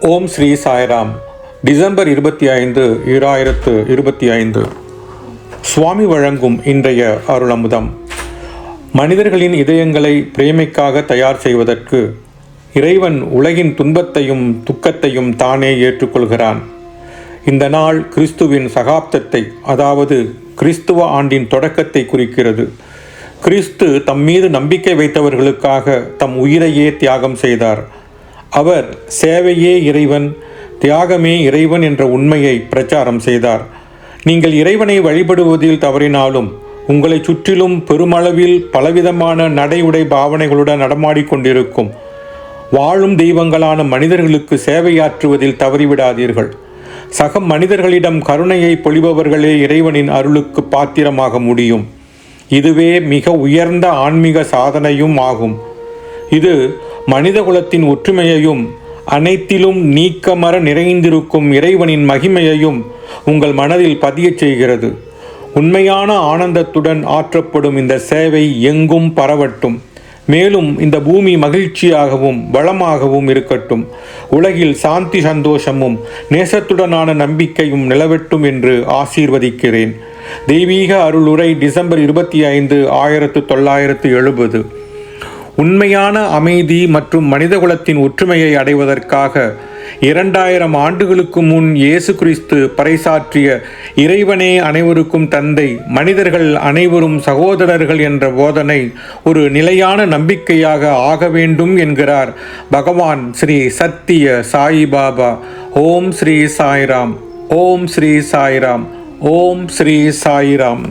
ஓம் Sri Sairam. December இருபத்தி ஐந்து ஈராயிரத்து இருபத்தி ஐந்து. சுவாமி வழங்கும் இன்றைய அருளமுதம். மனிதர்களின் இதயங்களை பிரேமைக்காக தயார் செய்வதற்கு இறைவன் உலகின் துன்பத்தையும் துக்கத்தையும் தானே ஏற்றுக்கொள்கிறான். இந்த நாள் கிறிஸ்துவின் சகாப்தத்தை அதாவது கிறிஸ்துவ ஆண்டின் தொடக்கத்தை குறிக்கிறது. கிறிஸ்து தம் மீது நம்பிக்கை வைத்தவர்களுக்காக தம் உயிரையே தியாகம் செய்தார். அவர் சேவையே இறைவன் தியாகமே இறைவன் என்ற உண்மையை பிரச்சாரம் செய்தார். நீங்கள் இறைவனை வழிபடுவதில் தவறினாலும் உங்களை சுற்றிலும் பெருமளவில் பலவிதமான நடை உடை பாவனைகளுடன் நடமாடிக்கொண்டிருக்கும் வாழும் தெய்வங்களான மனிதர்களுக்கு சேவையாற்றுவதில் தவறிவிடாதீர்கள். சக மனிதர்களிடம் கருணையை பொழிபவர்களே இறைவனின் அருளுக்கு பாத்திரமாக முடியும். இதுவே மிக உயர்ந்த ஆன்மீக சாதனையும் ஆகும். இது மனிதகுலத்தின் ஒற்றுமையையும் அனைத்திலும் நீக்கமர நிறைந்திருக்கும் இறைவனின் மகிமையையும் உங்கள் மனதில் பதியச் செய்கிறது. உண்மையான ஆனந்தத்துடன் ஆற்றப்படும் இந்த சேவை எங்கும் பரவட்டும். மேலும் இந்த பூமி மகிழ்ச்சியாகவும் வளமாகவும் இருக்கட்டும். உலகில் சாந்தி சந்தோஷமும் நேசத்துடனான நம்பிக்கையும் நிலவட்டும் என்று ஆசீர்வதிக்கிறேன். தெய்வீக அருளுரை டிசம்பர் இருபத்தி ஐந்து ஆயிரத்து தொள்ளாயிரத்து எழுபது. உண்மையான அமைதி மற்றும் மனிதகுலத்தின் ஒற்றுமையை அடைவதற்காக இரண்டாயிரம் ஆண்டுகளுக்கு முன் இயேசு கிறிஸ்து பறைசாற்றிய இறைவனே அனைவருக்கும் தந்தை மனிதர்கள் அனைவரும் சகோதரர்கள் என்ற போதனை ஒரு நிலையான நம்பிக்கையாக ஆக வேண்டும் என்கிறார் பகவான் ஸ்ரீ சத்திய சாயிபாபா ஓம் ஸ்ரீ சாய்ராம். ஓம் ஸ்ரீ சாய்ராம். ஓம் ஸ்ரீ சாய்ராம்.